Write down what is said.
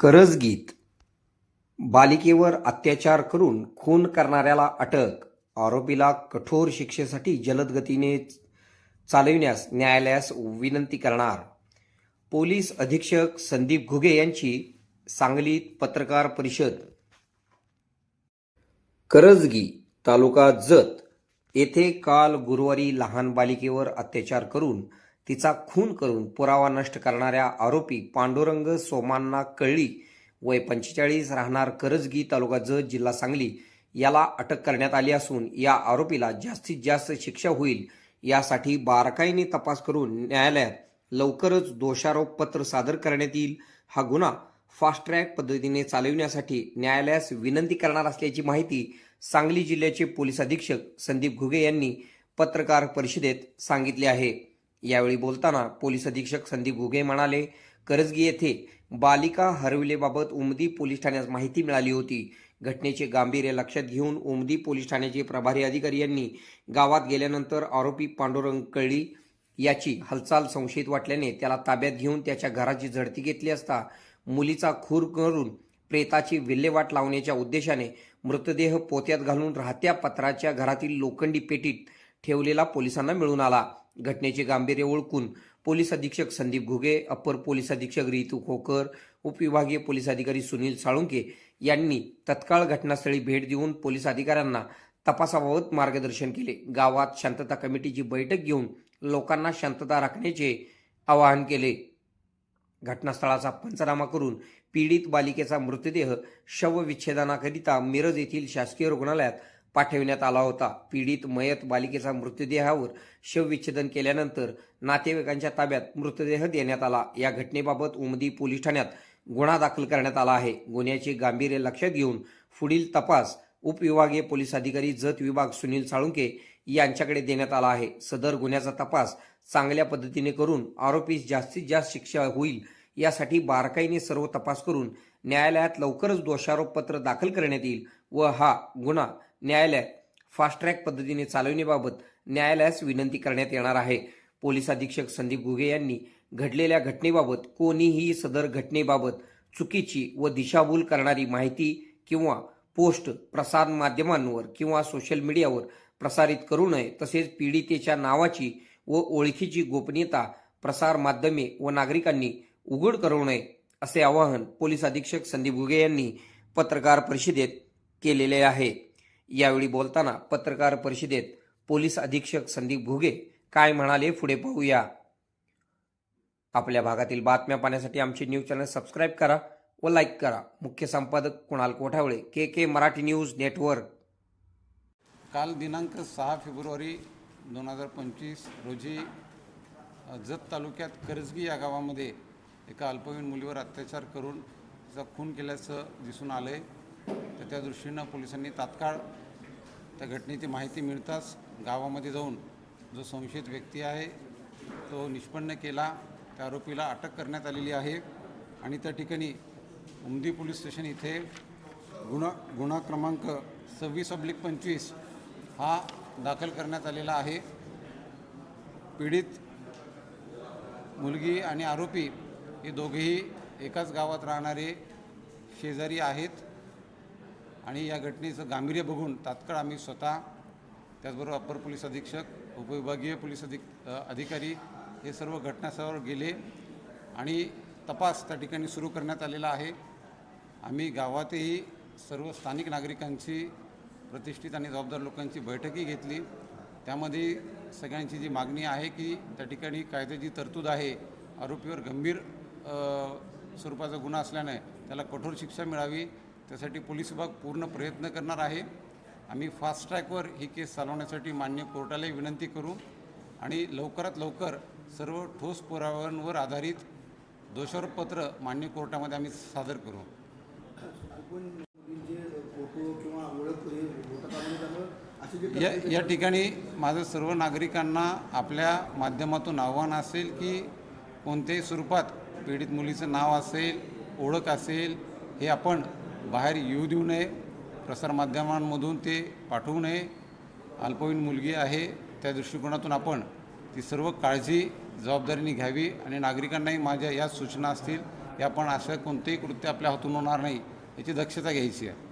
करजगीत. बालिकेवर अत्याचार करून खून करणाऱ्याला अटक. आरोपीला कठोर शिक्षेसाठी जलद गतीने चालविण्यास न्यायालयास विनंती करणार. पोलीस अधीक्षक संदीप घुगे यांची सांगलीत पत्रकार परिषद. करजगी तालुका जत येथे काल गुरुवारी लहान बालिकेवर अत्याचार करून तिचा खून करून पुरावा नष्ट करणाऱ्या आरोपी पांडुरंग सोमांना कळली. वय पंचेचाळीस राहणार करजगी तालुका जत जिल्हा सांगली. याला अटक करण्यात आली असून या आरोपीला जास्तीत जास्त शिक्षा होईल यासाठी बारकाईने तपास करून न्यायालयात लवकरच दोषारोप पत्र सादर करण्यात येईल. हा गुन्हा फास्ट ट्रॅक पद्धतीने चालविण्यासाठी न्यायालयास विनंती करणार असल्याची माहिती सांगली जिल्ह्याचे पोलीस अधीक्षक संदीप घुगे यांनी पत्रकार परिषदेत सांगितले आहे. यावेळी बोलताना पोलीस अधीक्षक संदीप घुगे म्हणाले करजगी येथे बालिका हरविलेबाबत उमदी पोलीस ठाण्यास माहिती मिळाली होती. घटनेचे गांभीर्य लक्षात घेऊन उमदी पोलीस ठाण्याचे प्रभारी अधिकारी यांनी गावात गेल्यानंतर आरोपी पांडुरंग कळी याची हालचाल संशयित वाटल्याने त्याला ताब्यात घेऊन त्याच्या घराची झडती घेतली असता मुलीचा खूर करून प्रेताची विल्हेवाट लावण्याच्या उद्देशाने मृतदेह पोत्यात घालून राहत्या पत्राच्या घरातील लोखंडी पेटीत ठेवलेला पोलिसांना मिळून आला. घटनेचे गांभीर्य ओळखून पोलीस अधीक्षक संदीप घुगे अपर पोलीस अधीक्षक रितू खोकर उपविभागीय पोलीस अधिकारी सुनील साळुंके यांनी तत्काळ घटनास्थळी भेट देऊन पोलीस अधिकाऱ्यांना तपासाबाबत मार्गदर्शन केले. गावात शांतता कमिटीची बैठक घेऊन लोकांना शांतता राखण्याचे आवाहन केले. घटनास्थळाचा पंचनामा करून पीडित बालिकेचा मृतदेह शवविच्छेदनाकरिता मिरज येथील शासकीय रुग्णालयात पाठविण्यात आला होता. पीडित मयत बालिकेचा मृतदेहावर शवविच्छेदन केल्यानंतर नातेवाईकांच्या ताब्यात मृतदेह देण्यात आला. या घटनेबाबत उमदी पोलीस ठाण्यात गुन्हा दाखल करण्यात आला आहे. गुन्ह्याचे गांभीर्य लक्षात घेऊन पुढील तपास उपविभागीय पोलीस अधिकारी जत विभाग सुनील साळुंके यांच्याकडे देण्यात आला आहे. सदर गुन्ह्याचा तपास चांगल्या पद्धतीने करून आरोपीस जास्तीत जास्त शिक्षा होईल यासाठी बारकाईने सर्व तपास करून न्यायालयात लवकरच दोषारोपपत्र दाखल करण्यात येईल व हा गुन्हा न्यायालयात फास्ट ट्रॅक पद्धतीने चालविण्याबाबत न्यायालयास विनंती करण्यात येणार आहे. पोलीस अधीक्षक संदीप घुगे यांनी घडलेल्या घटनेबाबत कोणीही सदर घटनेबाबत चुकीची व दिशाभूल करणारी माहिती किंवा पोस्ट प्रसार माध्यमांवर किंवा सोशल मीडियावर प्रसारित करू नये तसेच पीडितेच्या नावाची व ओळखीची गोपनीयता प्रसार माध्यमे व नागरिकांनी उघड करू नये असे आवाहन पोलीस अधीक्षक संदीप घुगे यांनी पत्रकार परिषदेत केलेले आहे. यावेळी बोलताना पत्रकार परिषदेत पोलीस अधीक्षक संदीप घुगे काय म्हणाले पुढे पाहूया. आपल्या भागातील बातम्या पाहण्यासाठी आमचे न्यूज चॅनल सबस्क्राईब करा व लाईक करा. मुख्य संपादक Kunal Kothawale K K Marathi news network. काल दिनांक सहा फेब्रुवारी दोन हजार पंचवीस रोजी जत तालुक्यात करजगी या गावामध्ये एका अल्पवयीन मुलीवर अत्याचार करून तिचा खून केल्याचं दिसून आलं आहे तर त्या दृष्टीनं पोलिसांनी तात्काळ त्या घटनेची माहिती मिळताच गावामध्ये जाऊन जो संशयित व्यक्ती आहे तो निष्पन्न केला. त्या आरोपीला अटक करण्यात आलेली आहे आणि त्या ठिकाणी उमदी पोलीस स्टेशन इथे गुन्हा गुन्हा क्रमांक सव्वीस अब्लिक पंचवीस हा दाखल करण्यात आलेला आहे. पीडित मुलगी आणि आरोपी हे दोघेही एकाच गावात राहणारे शेजारी आहेत. आणि या घटनेचं गांभीर्य बघून तात्काळ आम्ही स्वतः त्याचबरोबर अप्पर पोलीस अधीक्षक उपविभागीय पोलीस अधिक अधिकारी हे सर्व घटनास्थळावर गेले आणि तपास त्या ठिकाणी सुरू करण्यात आलेला आहे. आम्ही गावातही सर्व स्थानिक नागरिकांची प्रतिष्ठित आणि जबाबदार लोकांची बैठकही घेतली. त्यामध्ये सगळ्यांची जी मागणी आहे की त्या ठिकाणी कायद्याची तरतूद आहे आरोपीवर गंभीर स्वरूपाचा गुन्हा असल्याने त्याला कठोर शिक्षा मिळावी. त्यासाठी पोलीस विभाग पूर्ण प्रयत्न करणार आहे. आम्ही फास्ट ट्रॅकवर ही केस चालवण्यासाठी मान्य कोर्टालाही विनंती करू आणि लवकरात लवकर सर्व ठोस पुराव्यांवर आधारित दोषारोपपत्र मान्य कोर्टामध्ये आम्ही सादर करू. या या ठिकाणी माझं सर्व नागरिकांना आपल्या माध्यमातून आव्हान असेल की कोणत्याही स्वरूपात पीडित मुलीचं नाव असेल ओळख असेल हे आपण बाहेर येऊ देऊ नये. प्रसारमाध्यमांमधून ते पाठवू नये. अल्पवयीन मुलगी आहे. त्या दृष्टिकोनातून आपण ती सर्व काळजी जबाबदारीने घ्यावी आणि नागरिकांनाही माझ्या या सूचना असतील या पण असं कोणतेही कृत्य आपल्या हातून होणार नाही याची दक्षता घ्यायची आहे.